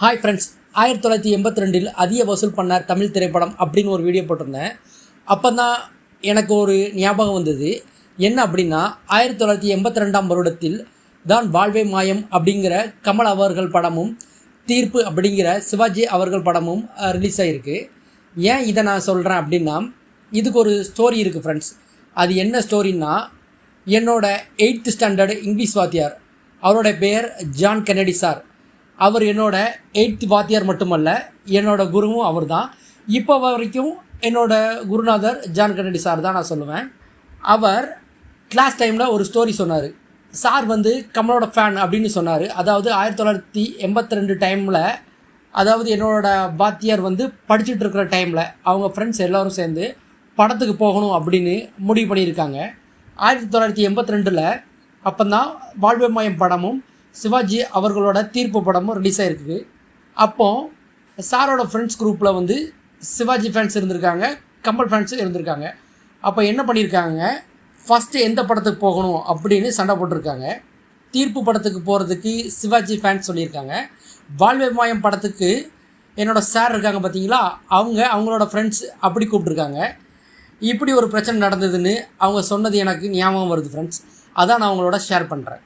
Hi friends ஆயிரத்தி தொள்ளாயிரத்தி எண்பத்தி ரெண்டில் அதிக வசூல் பண்ண தமிழ் திரைப்படம் அப்படின்னு ஒரு வீடியோ போட்டிருந்தேன். அப்போ தான் எனக்கு ஒரு ஞாபகம் வந்தது. என்ன அப்படின்னா ஆயிரத்தி தொள்ளாயிரத்தி எண்பத்தி ரெண்டாம் வருடத்தில் தான் வாழ்வே மாயம் அப்படிங்கிற கமல் அவர்கள் படமும் தீர்ப்பு அப்படிங்கிற சிவாஜி அவர்கள் படமும் ரிலீஸ் ஆகிருக்கு ஏன் இதை நான் சொல்கிறேன் அப்படின்னா இதுக்கு ஒரு ஸ்டோரி இருக்குது ஃப்ரெண்ட்ஸ் அது என்ன ஸ்டோரின்னா என்னோட எயித்து ஸ்டாண்டர்டு இங்கிலீஷ் வாத்தியார் அவரோட பேர் ஜான் கென்னடி சார். அவர் என்னோட எயித்து வாத்தியார் மட்டுமல்ல என்னோட குருவும் அவர் தான் இப்போ வரைக்கும் என்னோட குருநாதர் ஜான் கன்னடி சார் தான் நான் சொல்லுவேன். அவர் கிளாஸ் டைமில் ஒரு ஸ்டோரி சொன்னார். சார் வந்து கமலோட ஃபேன் அப்படின்னு சொன்னார். அதாவது ஆயிரத்தி தொள்ளாயிரத்தி எண்பத்தி ரெண்டு டைமில் அதாவது என்னோட வாத்தியார் வந்து படிச்சுட்டு இருக்கிற டைமில் அவங்க ஃப்ரெண்ட்ஸ் எல்லோரும் சேர்ந்து படத்துக்கு போகணும் அப்படின்னு முடிவு பண்ணியிருக்காங்க. ஆயிரத்தி தொள்ளாயிரத்தி எண்பத்தி ரெண்டில் அப்போ வாழ்வே மாயம் படமும் சிவாஜி அவர்களோட தீர்ப்பு படமும் ரிலீஸ் ஆகிருக்கு அப்போது சாரோட ஃப்ரெண்ட்ஸ் குரூப்பில் வந்து சிவாஜி ஃபேன்ஸ் இருந்திருக்காங்க கமல் ஃபேன்ஸும் இருந்திருக்காங்க. அப்போ என்ன பண்ணியிருக்காங்க ஃபஸ்ட்டு எந்த படத்துக்கு போகணும் அப்படின்னு சண்டை போட்டிருக்காங்க. தீர்ப்பு படத்துக்கு போகிறதுக்கு சிவாஜி ஃபேன்ஸ் சொல்லியிருக்காங்க. வாழ்வே மாயம் படத்துக்கு என்னோடய சார் இருக்காங்க பார்த்தீங்களா அவங்க அவங்களோட ஃப்ரெண்ட்ஸ் அப்படி கூப்பிட்ருக்காங்க இப்படி ஒரு பிரச்சனை நடந்ததுன்னு அவங்க சொன்னது எனக்கு ஞாபகம் வருது ஃப்ரெண்ட்ஸ் அதான் நான் அவங்களோட ஷேர் பண்ணுறேன்